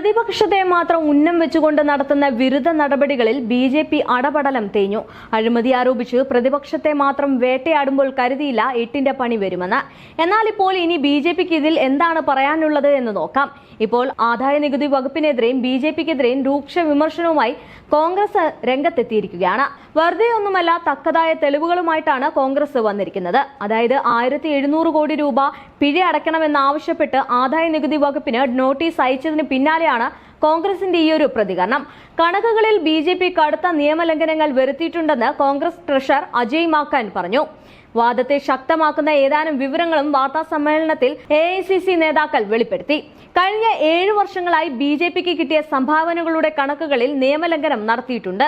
പ്രതിപക്ഷത്തെ മാത്രം ഉന്നം വെച്ചുകൊണ്ട് നടത്തുന്ന വിരുദ്ധ നടപടികളിൽ ബി ജെ പി അടപടലം തേഞ്ഞു. അഴിമതി ആരോപിച്ച് പ്രതിപക്ഷത്തെ മാത്രം വേട്ടയാടുമ്പോൾ കരുതിയില്ല എട്ടിന്റെ പണി വരുമെന്ന്. എന്നാൽ ഇപ്പോൾ ഇനി ബി ജെ പിക്ക് ഇതിൽ എന്താണ് പറയാനുള്ളത് എന്ന് നോക്കാം. ഇപ്പോൾ ആദായ നികുതി വകുപ്പിനെതിരെയും ബി ജെ പിക്കെതിരെയും രൂക്ഷ വിമർശനവുമായി കോൺഗ്രസ് രംഗത്തെത്തിയിരിക്കുകയാണ്. വെറുതെ ഒന്നുമല്ല തക്കതായ തെളിവുകളുമായിട്ടാണ് കോൺഗ്രസ് വന്നിരിക്കുന്നത്. അതായത് ആയിരത്തി എഴുന്നൂറ് കോടി രൂപ പിഴ അടയ്ക്കണമെന്നാവശ്യപ്പെട്ട് ആദായ നികുതി വകുപ്പിന് നോട്ടീസ് അയച്ചതിന് പിന്നാലെയാണ് കോൺഗ്രസിന്റെ ഈയൊരു പ്രതികരണം. കണക്കുകളിൽ ബി കടുത്ത നിയമലംഘനങ്ങൾ വരുത്തിയിട്ടുണ്ടെന്ന് കോൺഗ്രസ് ട്രഷർ അജയ് മാക്കാൻ പറഞ്ഞു. വാദത്തെ ശക്തമാക്കുന്ന ഏതാനും വിവരങ്ങളും വാർത്താ സമ്മേളനത്തിൽ എ നേതാക്കൾ വെളിപ്പെടുത്തി. കഴിഞ്ഞ ഏഴു വർഷങ്ങളായി ബി ജെ പിക്ക് കിട്ടിയ സംഭാവനകളുടെ കണക്കുകളിൽ നിയമലംഘനം നടത്തിയിട്ടുണ്ട്.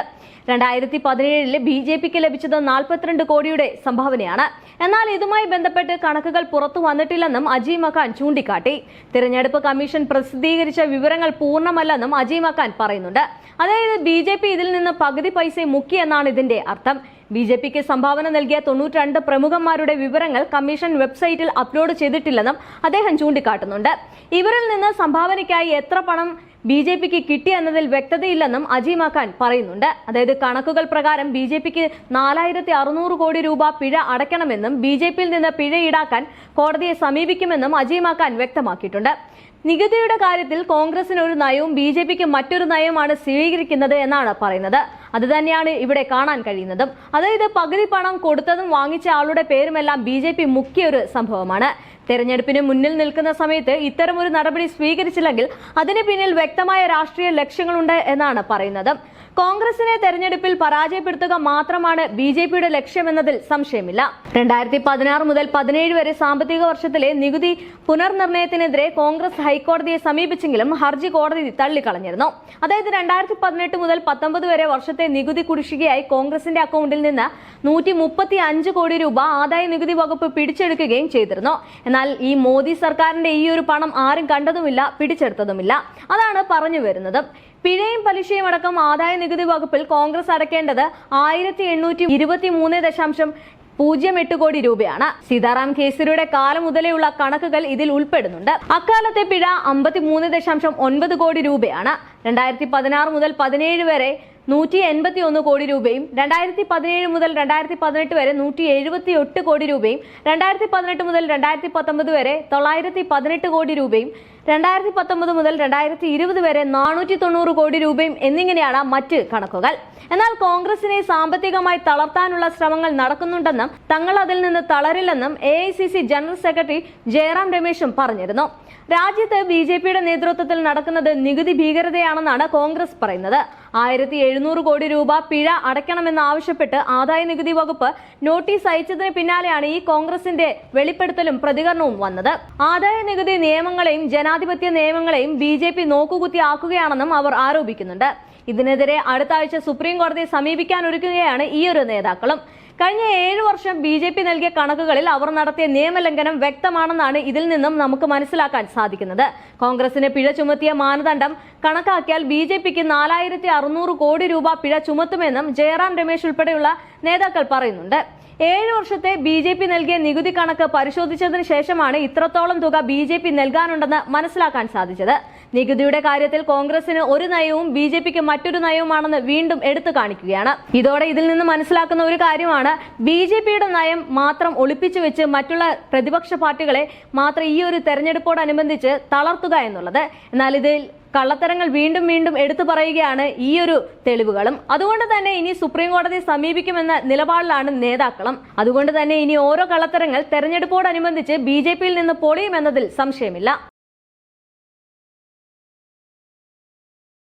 രണ്ടായിരത്തി പതിനേഴിൽ ബി ജെ പിക്ക് ലഭിച്ചത് നാൽപ്പത്തിരണ്ട് കോടിയുടെ സംഭാവനയാണ്. എന്നാൽ ഇതുമായി ബന്ധപ്പെട്ട് കണക്കുകൾ പുറത്തു വന്നിട്ടില്ലെന്നും അജയ് മക്കാൻ ചൂണ്ടിക്കാട്ടി. തിരഞ്ഞെടുപ്പ് കമ്മീഷൻ പ്രസിദ്ധീകരിച്ച വിവരങ്ങൾ പൂർണമല്ലെന്നും അജയ് മക്കാൻ പറയുന്നുണ്ട്. അതായത് ബി ഇതിൽ നിന്ന് പകുതി പൈസ മുക്കിയെന്നാണ് ഇതിന്റെ അർത്ഥം. ബി ജെ പിക്ക് സംഭാവന നൽകിയ തൊണ്ണൂറ്റിരണ്ട് പ്രമുഖന്മാരുടെ വിവരങ്ങൾ കമ്മീഷൻ വെബ്സൈറ്റിൽ അപ്ലോഡ് ചെയ്തിട്ടില്ലെന്നും അദ്ദേഹം ചൂണ്ടിക്കാട്ടുന്നുണ്ട്. ഇവരിൽ നിന്ന് സംഭാവനയ്ക്കായി എത്ര പണം ബി ജെ പിക്ക് കിട്ടി എന്നതിൽ വ്യക്തതയില്ലെന്നും അജീമാക്കാൻ പറയുന്നുണ്ട്. അതായത് കണക്കുകൾ പ്രകാരം ബി ജെ പിക്ക് നാലായിരത്തി അറുന്നൂറ് കോടി രൂപ പിഴ അടയ്ക്കണമെന്നും ബി ജെ പിയിൽ നിന്ന് പിഴ ഈടാക്കാൻ കോടതിയെ സമീപിക്കുമെന്നും അജീമാക്കാൻ വ്യക്തമാക്കിയിട്ടുണ്ട്. നികുതിയുടെ കാര്യത്തിൽ കോൺഗ്രസിന് ഒരു നയവും ബി ജെ പിക്ക് മറ്റൊരു നയവുമാണ് സ്വീകരിക്കുന്നത് എന്നാണ് പറയുന്നത്. അത് തന്നെയാണ് ഇവിടെ കാണാൻ കഴിയുന്നതും. അതായത് പകുതി പണം കൊടുത്തതും വാങ്ങിച്ച ആളുടെ പേരുമെല്ലാം ബി ജെ പി ഒരു സംഭവമാണ്. തെരഞ്ഞെടുപ്പിന് മുന്നിൽ നിൽക്കുന്ന സമയത്ത് ഇത്തരമൊരു നടപടി സ്വീകരിച്ചില്ലെങ്കിൽ അതിന് പിന്നിൽ വ്യക്തമായ രാഷ്ട്രീയ ലക്ഷ്യങ്ങളുണ്ട് എന്നാണ് പറയുന്നത്. കോൺഗ്രസിനെ തെരഞ്ഞെടുപ്പിൽ പരാജയപ്പെടുത്തുക മാത്രമാണ് ബി ജെ പിയുടെ ലക്ഷ്യമെന്നതിൽ സംശയമില്ല. രണ്ടായിരത്തി പതിനാറ് മുതൽ പതിനേഴ് വരെ സാമ്പത്തിക വർഷത്തിലെ നികുതി പുനർനിർണയത്തിനെതിരെ കോൺഗ്രസ് ഹൈക്കോടതിയെ സമീപിച്ചെങ്കിലും ഹർജി കോടതി തള്ളിക്കളഞ്ഞിരുന്നു. അതായത് രണ്ടായിരത്തി പതിനെട്ട് മുതൽ പത്തൊമ്പത് വരെ വർഷത്തെ നികുതി കുടിശ്ശികയായി കോൺഗ്രസിന്റെ അക്കൗണ്ടിൽ നിന്ന് നൂറ്റി മുപ്പത്തി അഞ്ച് കോടി രൂപ ആദായ നികുതി വകുപ്പ് പിടിച്ചെടുക്കുകയും ചെയ്തിരുന്നു. എന്നാൽ ഈ മോദി സർക്കാരിന്റെ ഈ ഒരു പണം ആരും കണ്ടതുമില്ല പിടിച്ചെടുത്തതുമില്ല. അതാണ് പറഞ്ഞു വരുന്നത്. പിഴയും പലിശയും അടക്കം ആദായ നികുതി വകുപ്പിൽ കോൺഗ്രസ് അടക്കേണ്ടത് ആയിരത്തി എണ്ണൂറ്റി ഇരുപത്തി മൂന്ന് ദശാംശം പൂജ്യം എട്ട് കോടി രൂപയാണ്. സീതാറാം കേസരിയുടെ കാലം മുതലെയുള്ള കണക്കുകൾ ഇതിൽ ഉൾപ്പെടുന്നുണ്ട്. അക്കാലത്തെ പിഴ അമ്പത്തി മൂന്ന് ദശാംശം ഒൻപത് കോടി രൂപയാണ്. രണ്ടായിരത്തി പതിനാറ് മുതൽ പതിനേഴ് വരെ നൂറ്റി എൺപത്തി ഒന്ന് കോടി രൂപയും രണ്ടായിരത്തി പതിനേഴ് മുതൽ രണ്ടായിരത്തി പതിനെട്ട് വരെ നൂറ്റി എഴുപത്തി എട്ട് കോടി രൂപയും രണ്ടായിരത്തി പതിനെട്ട് മുതൽ രണ്ടായിരത്തി പത്തൊമ്പത് വരെ തൊള്ളായിരത്തി പതിനെട്ട് കോടി രൂപയും രണ്ടായിരത്തി പത്തൊമ്പത് മുതൽ രണ്ടായിരത്തി ഇരുപത് വരെ നാനൂറ്റി തൊണ്ണൂറ് കോടി രൂപയും എന്നിങ്ങനെയാണ് മറ്റ് കണക്കുകൾ. എന്നാൽ കോൺഗ്രസിനെ സാമ്പത്തികമായി തളർത്താനുള്ള ശ്രമങ്ങൾ നടക്കുന്നുണ്ടെന്നും തങ്ങൾ അതിൽ നിന്ന് തളരില്ലെന്നും എ ജനറൽ സെക്രട്ടറി ജയറാം രമേശും പറഞ്ഞിരുന്നു. രാജ്യത്ത് ബി ജെ പിയുടെ നേതൃത്വത്തിൽ നടക്കുന്നത് നികുതി ഭീകരതയാണെന്നാണ് കോൺഗ്രസ് പറയുന്നത്. ആയിരത്തി എഴുന്നൂറ് കോടി രൂപ പിഴ അടയ്ക്കണമെന്ന് ആവശ്യപ്പെട്ട് ആദായ നികുതി വകുപ്പ് നോട്ടീസ് അയച്ചതിന് പിന്നാലെയാണ് ഈ കോൺഗ്രസിന്റെ വെളിപ്പെടുത്തലും പ്രതികരണവും വന്നത്. ആദായ നികുതി നിയമങ്ങളെയും ജനാധിപത്യ നിയമങ്ങളെയും ബി ജെ പി നോക്കുകുത്തിയാക്കുകയാണെന്നും അവർ ആരോപിക്കുന്നുണ്ട്. ഇതിനെതിരെ അടുത്ത ആഴ്ച സുപ്രീം കോടതിയെ സമീപിക്കാനൊരുക്കുകയാണ് ഈ ഒരു നേതാക്കളും. കഴിഞ്ഞ ഏഴ് വർഷം ബി ജെ പി നൽകിയ കണക്കുകളിൽ അവർ നടത്തിയ നിയമലംഘനം വ്യക്തമാണെന്നാണ് ഇതിൽ നിന്നും നമുക്ക് മനസ്സിലാക്കാൻ സാധിക്കുന്നത്. കോൺഗ്രസിന് പിഴ ചുമത്തിയ മാനദണ്ഡം കണക്കാക്കിയാൽ ബി ജെ പിക്ക് നാലായിരത്തി അറുന്നൂറ് കോടി രൂപ പിഴ ചുമത്തുമെന്നും ജയറാം രമേശ് ഉൾപ്പെടെയുള്ള നേതാക്കൾ പറയുന്നുണ്ട്. ഏഴ് വർഷത്തെ ബി ജെ പി നൽകിയ നികുതി കണക്ക് പരിശോധിച്ചതിന് ശേഷമാണ് ഇത്രത്തോളം തുക ബി ജെ പി നൽകാനുണ്ടെന്ന് മനസ്സിലാക്കാൻ സാധിച്ചത്. നികുതിയുടെ കാര്യത്തിൽ കോൺഗ്രസിന് ഒരു നയവും ബി ജെ പിക്ക് മറ്റൊരു നയവുമാണെന്ന് വീണ്ടും എടുത്തു കാണിക്കുകയാണ്. ഇതോടെ ഇതിൽ നിന്ന് മനസ്സിലാക്കുന്ന ഒരു കാര്യമാണ് ബി ജെ പിയുടെ നയം മാത്രം ഒളിപ്പിച്ചു വെച്ച് മറ്റുള്ള പ്രതിപക്ഷ പാർട്ടികളെ മാത്രം ഈ ഒരു തെരഞ്ഞെടുപ്പോടനുബന്ധിച്ച് തളർത്തുക എന്നുള്ളത്. എന്നാൽ ഇതിൽ കള്ളത്തരങ്ങൾ വീണ്ടും വീണ്ടും എടുത്തു പറയുകയാണ് ഈ ഒരു തെളിവുകളും. അതുകൊണ്ട് തന്നെ ഇനി സുപ്രീം കോടതി സമീപിക്കുമെന്ന നിലപാടിലാണ് നേതാക്കളും. അതുകൊണ്ട് തന്നെ ഇനി ഓരോ കള്ളത്തരങ്ങൾ തെരഞ്ഞെടുപ്പോടനുബന്ധിച്ച് ബി ജെ പിയിൽ നിന്ന് പൊളിയുമെന്നതിൽ സംശയമില്ല.